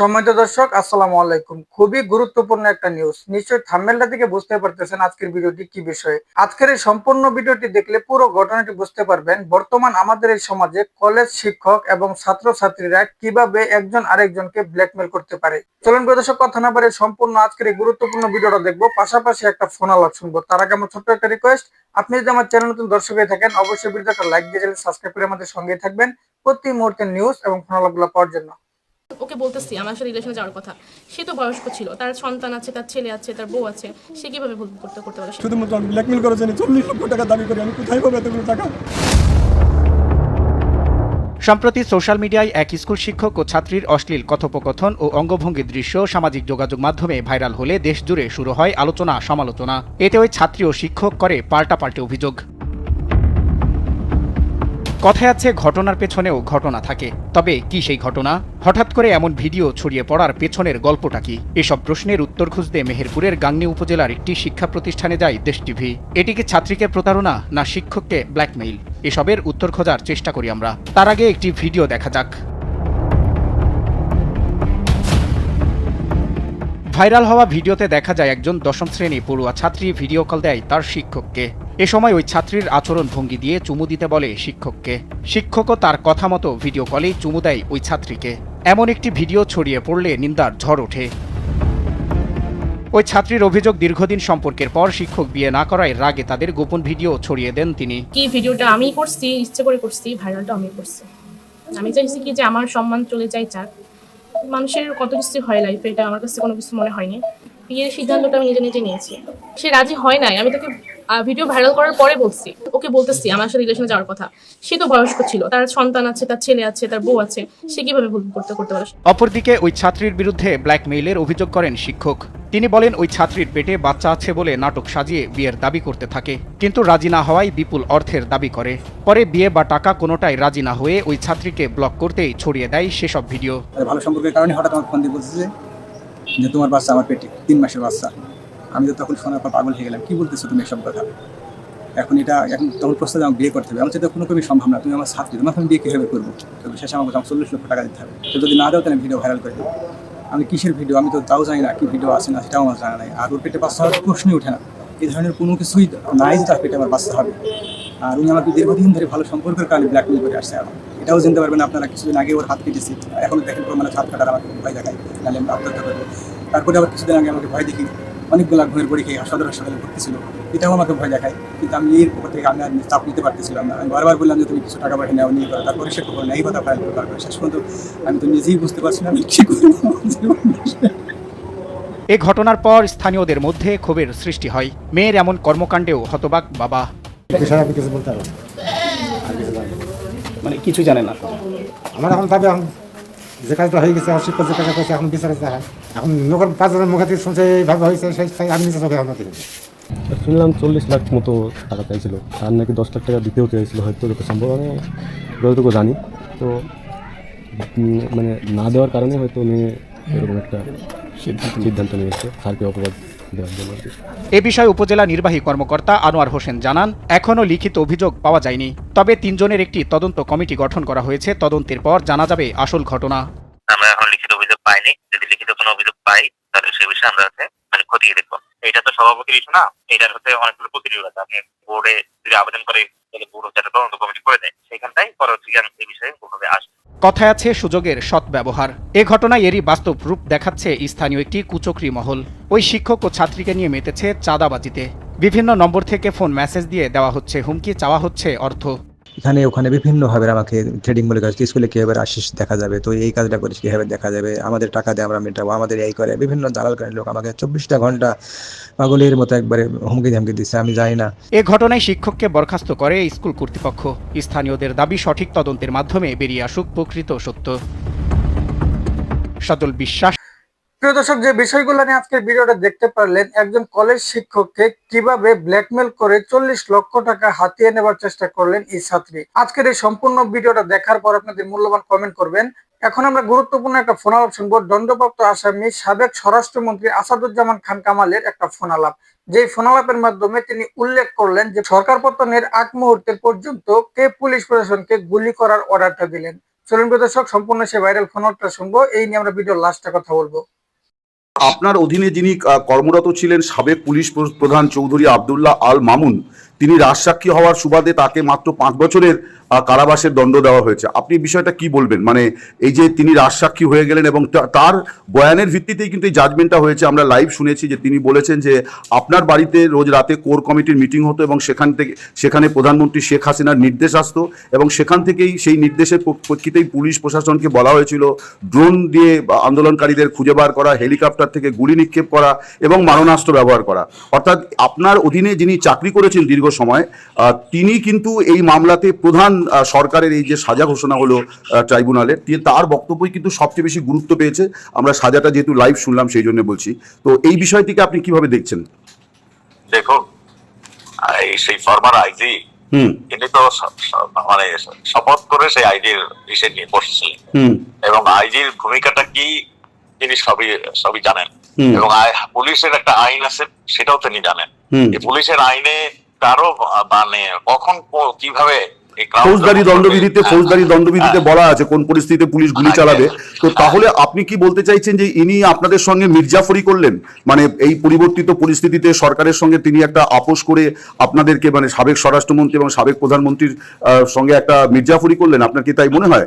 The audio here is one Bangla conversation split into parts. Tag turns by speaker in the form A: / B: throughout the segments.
A: সম্মানিত দর্শক, আসসালামু আলাইকুম। খুবই গুরুত্বপূর্ণ একটা নিউজ নিশ্চয়ই থাম্বেলটা থেকে বুঝতে পারতেছেন আজকের ভিডিওটি কি বিষয়ে। আজকের এই সম্পূর্ণ ভিডিওটি দেখলে পুরো ঘটনাটি বুঝতে পারবেন, বর্তমান আমাদের এই সমাজে কলেজ শিক্ষক এবং ছাত্রছাত্রীরা কীভাবে একজন আরেকজনকে ব্ল্যাকমেল করতে পারে। চলুন দর্শক, কথা না পারে সম্পূর্ণ আজকের এই গুরুত্বপূর্ণ ভিডিওটা দেখব। পাশাপাশি একটা ফোন আলাপ শুনব। তার আগে আমার ছোট্ট একটা রিকোয়েস্ট আপনি যদি আমার চ্যানেল নতুন দর্শক হয়ে থাকেন, অবশ্যই ভিডিওটা লাইক দিয়ে সাবস্ক্রাইব করে আমাদের সঙ্গেই থাকবেন। প্রতি মুহূর্তের নিউজ এবং ফোন আলাপগুলো পাওয়ার জন্য।
B: ওকে বলতেছি আমার সাথে রিলেশনে যাওয়ার কথা। সে তো বয়স্ক ছিল তার সন্তান আছে তার ছেলে আছে তার বউ আছে সে কীভাবে ভুল করতে করতে পারে?
C: শুধুমাত্র আমি ব্ল্যাকমেল করার জন্য চল্লিশ লক্ষ টাকা দাবি করি আমি কোথায় পাবো এতগুলো টাকা?
D: সম্প্রতি সোশ্যাল মিডিয়ায় এক স্কুল শিক্ষক ও ছাত্রীর অশ্লীল কথোপকথন ও অঙ্গভঙ্গির দৃশ্য সামাজিক যোগাযোগ মাধ্যমে ভাইরাল হলে দেশ জুড়ে শুরু হয় আলোচনা সমালোচনা এতে ওই ছাত্রী ও শিক্ষক করে পাল্টাপাল্টে অভিযোগ। কথায় আছে, ঘটনার পেছনেও ঘটনা থাকে। তবে কি সেই ঘটনা? হঠাৎ করে এমন ভিডিও ছড়িয়ে পড়ার পেছনের গল্পটা কি? এসব প্রশ্নের উত্তর খুঁজতে মেহেরপুরের গাংনী উপজেলার একটি শিক্ষা প্রতিষ্ঠানে যায় দেশ টিভি। এটিকে ছাত্রীকে প্রতারণা, না শিক্ষককে ব্ল্যাকমেইল? এসবের উত্তর খোঁজার চেষ্টা করি আমরা। তার আগে একটি ভিডিও দেখা যাক। ভাইরাল হওয়া ভিডিওতে দেখা যায় একজন দশম শ্রেণি পড়ুয়া ছাত্রী ভিডিও কল দেয় তার শিক্ষককে। এ সময় ওই ছাত্রীর আচরণ ভঙ্গি দিয়ে চুমু দিতে বলে শিক্ষককে। শিক্ষকও তার কথা মতো ভিডিও কলেই চুমু দেয় ওই ছাত্রীকে। এমন একটি ভিডিও ছড়িয়ে পড়লে নিন্দার ঝড় ওঠে। ওই ছাত্রীর অভিযোগ দীর্ঘদিন সম্পর্কের পর শিক্ষক বিয়ে না করায় রাগে তাদের গোপন ভিডিও ছড়িয়ে দেন তিনি।
B: কি ভিডিওটা আমি করছি, ইচ্ছে করে করছি, ভাইরালটা আমি করছি। আমি চাইছি কি যে আমার সম্মান চলে যায়, যাক। মানুষের কত কিছু হয় লাইফে এটা আমার কাছে কোনো কিছু মনে হয়নি। বিয়ের সিদ্ধান্তটা আমি নিজে নিজে নিয়েছি। সে রাজি হয় নাই, আমি তাকে ভিডিও ভাইরাল করার পরে বলছি। ওকে বলতেছি আমার সাথে রিলেশনে যাওয়ার কথা। সে তো বয়স্ক ছিল তার সন্তান আছে তার ছেলে আছে তার বউ আছে সে কীভাবে ভুল করতে করতে পারে?
D: অপরদিকে ওই ছাত্রীর বিরুদ্ধে ব্ল্যাকমেইলের অভিযোগ করেন শিক্ষক। তিনি বলেন ওই ছাত্রীর পেটে বাচ্চা আছে বলে নাটক সাজিয়ে বিয়ের দাবি করতে থাকে কিন্তু রাজি না হওয়ায় বিপুল অর্থের দাবি করে। পরে বিয়ে বা টাকা কোনোটাই রাজি না হয়ে ওই ছাত্রীকে ব্লক করতেই ছড়িয়ে দেয় সেসব ভিডিও।
C: ভালো সম্পর্কের কারণে হঠাৎ আমার ফোন দিয়ে বলছে যে, যে তোমার বাচ্চা আমার পেটে তিন মাসের বাচ্চা। আমি তো তখন শোনার পর পাগল হয়ে গেলাম কি বলতেছো তুমি এসব কথা? এখন এটা, এখন তখন প্রস্তাব আমাকে বিয়ে করতে হবে, আমার সাথে কোনো কবি সম্ভব না, তুমি আমার ছাত্রী তোমাকে আমি বিয়ে কীভাবে করব? তো শেষে আমাকে চল্লিশ লক্ষ টাকা দিতে হবে, তো যদি না দাও তাহলে ভিডিও ভাইরাল করে দেবো। আমি কিসের ভিডিও আমি তো তাও জানি না কি ভিডিও আছে না, সেটাও আমার জানা নাই। আর ওর পেটে বাচ্চা হওয়ার প্রশ্নই ওঠে না। এই ধরনের কোনো কিছুই নাই যে তার পেটে আমার বাচ্চা হবে। আর উনি আমাকে দীর্ঘদিন ধরে ভালো সম্পর্কের কারণে ব্ল্যাকমেল করে আসছে এখন এটাও জানতে পারবেন আপনারা, কিছুদিন আগে ওর হাত কেটেছি। এখন দেখেন মানে হাত কাটার আমাকে ভয় দেখায়, নাহলে আমি আত্মহত্যা করব। তারপরে আবার কিছুদিন আগে আমাকে ভয় দেখি অনেকগুলো ঘুমের পরীক্ষায় সদর হাসপাতালে ভর্তি ছিল এটাও আমাকে ভয় দেখায়। কিন্তু আমি এর উপর থেকে আমি আর চাপ নিতে পারতেছিলাম না। আমি বারবার বললাম যে তুমি কিছু টাকা পয়সা নেওয়া নিয়ে করো। তারপরে সে কখনো এই কথা ফাইল করে। শেষ পর্যন্ত আমি তো নিজেই বুঝতে পারছি না আমি কী করব
D: এ ঘটনার পর স্থানীয়দের মধ্যে ক্ষোভের সৃষ্টি হয়। মেয়ের এমন কর্মকাণ্ডেও হতবাক বাবা।
E: কিছু বলতে না।
D: মানে কিছু জানে না।
E: আমার এখন ভাবে এখন যে কাজটা হয়ে গেছে আমার শিক্ষক যে কাজটা করছে এখন বিচারে যায় এখন নগর বাজারের মুখে থেকে শুনছে, এইভাবে হয়েছে, সেই আমি নিজে চোখে এখন দেখেছি
F: শুনলাম চল্লিশ লাখ মতো টাকা চাইছিল। আর নাকি দশ লাখ টাকা দিতেও চাইছিল, হয়তো যত সম্ভব আমি যতটুকু জানি। তো মানে না দেওয়ার কারণে হয়তো উনি এরকম একটা সিদ্ধান্ত নিয়েছে, স্যারকে অপবাদ
D: এ বিষয়ে উপজেলা নির্বাহী কর্মকর্তা আনোয়ার হোসেন জানান, এখনও লিখিত অভিযোগ পাওয়া যায়নি। তবে তিনজনের একটি তদন্ত কমিটি গঠন করা হয়েছে। তদন্তের পর জানা যাবে আসল ঘটনা।
G: আমরা এখন লিখিত অভিযোগ পাইনি। যদি লিখিত কোনো অভিযোগ পাই, তাহলে সেই বিষয়ে আমরা মানে খতিয়ে দেখব। এটা তো সভাপতির ইস্যু না। এটার হচ্ছে অনেকগুলো আপনি বোর্ডে যদি আবেদন করে বোর্ড হচ্ছে তদন্ত কমিটি করে দেয়। সেখানটাই পরে হচ্ছে এই বিষয়ে কোনোভাবে আসবে।
D: কথায় আছে, সুযোগের সৎ ব্যবহার। এ ঘটনায় এরই বাস্তব রূপ দেখাচ্ছে স্থানীয় একটি কুচকরি মহল। ওই শিক্ষক ও ছাত্রীকে নিয়ে মেতেছে চাঁদাবাজিতে। বিভিন্ন নম্বর থেকে ফোন মেসেজ দিয়ে দেওয়া হচ্ছে, হুমকি চাওয়া হচ্ছে অর্থ।
C: এখানে, ওখানে বিভিন্নভাবে আমাকে ট্রেডিং বলে কাজ স্কুলে কীভাবে আশিস দেখা যাবে, তো এই কাজটা করে কীভাবে দেখা যাবে, আমাদের টাকা দিয়ে আমরা মেটাবো, আমাদের এই করে, বিভিন্ন দালাল করে লোক আমাকে চব্বিশটা ঘণ্টা পাগলের মতো একবারে হুমকি ধামকি দিচ্ছে আমি জানি না।
D: এ ঘটনায় শিক্ষককে বরখাস্ত করে স্কুল কর্তৃপক্ষ। স্থানীয়দের দাবি, সঠিক তদন্তের মাধ্যমে বেরিয়ে আসুক প্রকৃত সত্য। সজল বিশ্বাস
A: প্রিয় দর্শক, যে বিষয়গুলো নিয়ে আজকের ভিডিওটা দেখতে পারলেন, একজন কলেজ শিক্ষককে কীভাবে ব্ল্যাকমেল করে চল্লিশ লক্ষ টাকা হাতিয়ে নেবার চেষ্টা করলেন এই ছাত্রী। আজকের এই সম্পূর্ণ ভিডিওটা দেখার পর আপনাদের মূল্যবান কমেন্ট করবেন। এখন আমরা গুরুত্বপূর্ণ একটা ফোন আলাপ শুনব। দণ্ডপ্রাপ্ত আসামি, সাবেক স্বরাষ্ট্রমন্ত্রী আসাদুজ্জামান খান কামালের একটা ফোন আলাপ। যে ফোন আলাপের মাধ্যমে তিনি উল্লেখ করলেন যে, সরকার পতনের আগ মুহূর্তের পর্যন্ত কে পুলিশ প্রশাসনকে গুলি করার অর্ডারটা দিলেন। চলুন প্রিয় দর্শক, সম্পূর্ণ সে ভাইরাল ফোনটা শুনব। এই নিয়ে আমরা ভিডিওর লাস্টে কথা বলব।
H: আপনার অধীনে যিনি কর্মরত ছিলেন সাবেক পুলিশ প্রধান চৌধুরী আবদুল্লাহ আল মামুন তিনি রাজসাক্ষী হওয়ার সুবাদে তাকে মাত্র পাঁচ বছরের কারাবাসের দণ্ড দেওয়া হয়েছে। আপনি বিষয়টা কি বলবেন? মানে এই যে তিনি রাজসাক্ষী হয়ে গেলেন এবং তার বয়ানের ভিত্তিতেই কিন্তু এই জাজমেন্টটা হয়েছে। আমরা লাইভ শুনেছি যে তিনি বলেছেন যে আপনার বাড়িতে রোজ রাতে কোর কমিটির মিটিং হতো এবং সেখান থেকে, সেখানে প্রধানমন্ত্রী শেখ হাসিনার নির্দেশ আসতো এবং সেখান থেকেই সেই নির্দেশের প্র- প্রেক্ষিতেই পুলিশ প্রশাসনকে বলা হয়েছিল ড্রোন দিয়ে আন্দোলনকারীদের খুঁজে বার করা, হেলিকপ্টার থেকে গুলি নিক্ষেপ করা এবং মারণাস্ত্র ব্যবহার করা। অর্থাৎ আপনার অধীনে যিনি চাকরি করেছেন দীর্ঘ সময় তিনি কিন্তু এই মামলাতে প্রধান সরকারের এই যে সাজা ঘোষণা হলো ট্রাইব্যুনালের তার বক্তব্যই কিন্তু সবচেয়ে বেশি গুরুত্ব পেয়েছে। আমরা সাজাটা যেহেতু লাইভ শুনলাম সেই জন্য বলছি। তো এই বিষয়টিকে আপনি কীভাবে দেখছেন?
G: দেখুন সেই ফর্মার আইজি তিনি তো মানে শপথ করে সেই আইজির বিষয় নিয়ে বসেছিলেন। এবং আইজির ভূমিকাটা কি তিনি সবই সবই জানেন। এবং পুলিশের একটা আইন আছে সেটাও তিনি জানেন। পুলিশের আইনে কারও মানে কখন কীভাবে
H: ফৌজদারি দণ্ডবিধিতে ফৌজদারি
G: হ্যাঁ,
H: দণ্ডবিধিতে
G: হ্যাঁ।
H: বলা আছে কোন পরিস্থিতিতে পুলিশ গুলি
G: হ্যাঁ,
H: চালাবে।
G: হ্যাঁ,
H: তো তাহলে আপনি কি বলতে চাইছেন যে ইনি আপনাদের সঙ্গে মির্জাফরি করলেন? মানে এই পরিবর্তিত পরিস্থিতিতে সরকারের সঙ্গে তিনি একটা আপোষ করে আপনাদেরকে মানে সাবেক স্বরাষ্ট্রমন্ত্রী এবং সাবেক প্রধানমন্ত্রীর সঙ্গে একটা মির্জাফরি করলেন। আপনার কি তাই মনে হয়?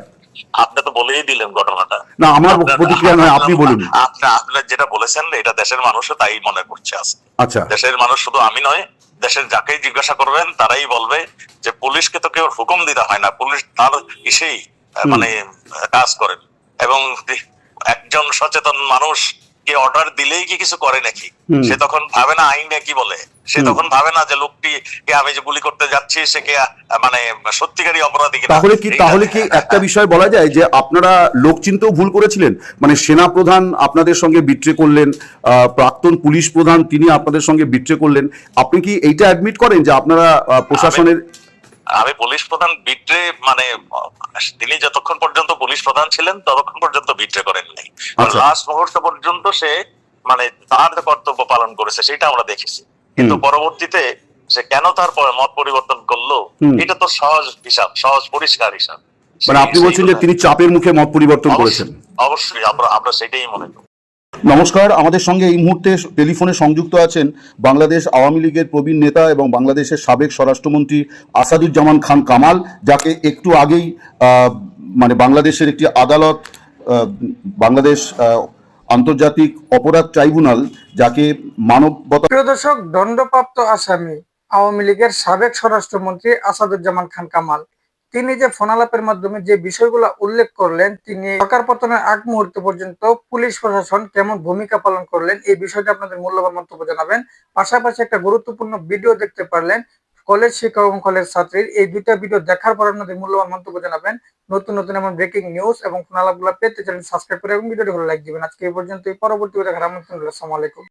G: আপনি তো বলেই দিলেন ঘটনাটা।
H: না আমার প্রতিক্রিয়া নয় আপনি বলুন।
G: আপনি আপনার যেটা বলেছেন এটা দেশের মানুষও তাই মনে করছে
H: আচ্ছা।
G: দেশের মানুষ শুধু আমি নয় দেশের যাকেই জিজ্ঞাসা করবেন তারাই বলবে যে পুলিশকে তো কেউ হুকুম দিতে হয় না। পুলিশ তার ইসেই মানে কাজ করেন এবং একজন সচেতন মানুষ কে অর্ডার দিলেই কি কিছু করে নাকি? সে তখন ভাবে না আইনে কি বলে। সে তখন ভাবে না যে লোকটি আমি যে গুলি করতে যাচ্ছি সে কে মানে সত্যিকারই অপরাধী
H: তাহলে কি তাহলে কি একটা বিষয় বলা যায় যে আপনারা লোক চিনতেও ভুল করেছিলেন? মানে সেনা প্রধান আপনাদের সঙ্গে বিট্রে করলেন প্রাক্তন পুলিশ প্রধান তিনি আপনাদের সঙ্গে বিট্রে করলেন। আপনি কি এইটা অ্যাডমিট করেন যে আপনারা প্রশাসনের
G: আমি পুলিশ প্রধান বিট্রে মানে তিনি যতক্ষণ পর্যন্ত পুলিশ প্রধান ছিলেন ততক্ষণ পর্যন্ত বিট্রে করেন নাই
H: আচ্ছা।
G: লাস্ট মুহূর্ত পর্যন্ত সে মানে তার কর্তব্য পালন করেছে সেটা আমরা দেখেছি। কিন্তু পরবর্তীতে সে কেন তার মত পরিবর্তন করল এটা তো সহজ হিসাব সহজ পরিষ্কার হিসাব।
H: মানে আপনি বলছেন যে তিনি চাপের মুখে মত পরিবর্তন করেছেন।
G: অবশ্যই আমরা আমরা সেটাই মনে করি।
H: নমস্কার আমাদের সঙ্গে এই মুহূর্তে টেলিফোনে সংযুক্ত আছেন বাংলাদেশ আওয়ামী লীগের প্রবীণ নেতা এবং বাংলাদেশের সাবেক স্বরাষ্ট্রমন্ত্রী আসাদুজ্জামান খান কামাল যাকে একটু আগেই আহ, মানে বাংলাদেশের একটি আদালত বাংলাদেশ আহ, আন্তর্জাতিক অপরাধ ট্রাইব্যুনাল, যাকে মানবতা
A: দণ্ডপ্রাপ্ত আসামি আওয়ামী লীগের সাবেক স্বরাষ্ট্রমন্ত্রী আসাদুজ্জামান খান কামাল। তিনি যে ফোনালাপের মাধ্যমে যে বিষয়গুলো উল্লেখ করলেন, তিনি সরকার পতনের আগ মুহূর্ত পর্যন্ত পুলিশ প্রশাসন কেমন ভূমিকা পালন করলেন, এই বিষয়টা আপনাদের মূল্যবান মন্তব্য জানাবেন। পাশাপাশি একটা গুরুত্বপূর্ণ ভিডিও দেখতে পারলেন কলেজ শিক্ষক এবং কলেজ ছাত্রীর এই দুইটা ভিডিও দেখার পর আপনাদের মূল্যবান মন্তব্য জানাবেন। নতুন নতুন এমন ব্রেকিং নিউজ এবং ফোনালাপগুলো পেতে চ্যানেল সাবস্ক্রাইব করে এবং ভিডিওটি ভালো লাইক দিবেন। আজকে এই পর্যন্ত পরবর্তী দেখার আমন্ত্রণ। আসসালামু